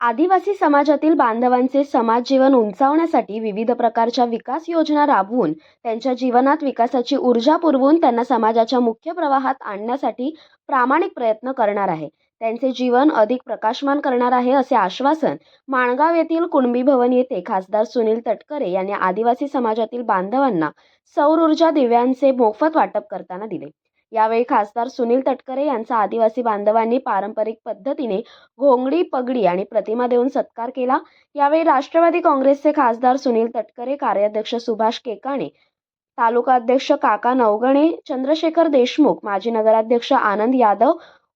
आदिवासी समाजातील बांधवांचे समाज जीवन उंचावण्यासाठी विविध प्रकारच्या विकास योजना राबवून त्यांच्या जीवनात विकासाची ऊर्जा पुरवून त्यांना समाजाच्या मुख्य प्रवाहात आणण्यासाठी प्रामाणिक प्रयत्न करणार आहे. त्यांचे जीवन अधिक प्रकाशमान करणार आहे असे आश्वासन माणगाव येथील कुणबी भवन येथे खासदार सुनील तटकरे यांनी आदिवासी समाजातील बांधवांना सौर ऊर्जा दिव्यांचे मोफत वाटप करताना दिले. यावेळी खासदार सुनील तटकरे यांचा आदिवासी बांधवांनी पारंपरिक पद्धतीने घोंगडी पगडी आणि प्रतिमा देऊन सत्कार केला. यावेळी राष्ट्रवादी काँग्रेसचे खासदार सुनील तटकरे कार्याध्यक्ष सुभाष केकाणे तालुका अध्यक्ष काका नवगणे चंद्रशेखर देशमुख माजी नगराध्यक्ष आनंद यादव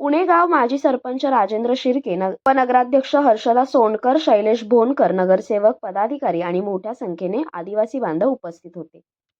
उणेगाव माजी सरपंच राजेंद्र शिर्के उपनगराध्यक्ष हर्षदा सोनकर शैलेश भोनकर नगरसेवक पदाधिकारी आणि मोठ्या संख्येने आदिवासी बांधव उपस्थित होते.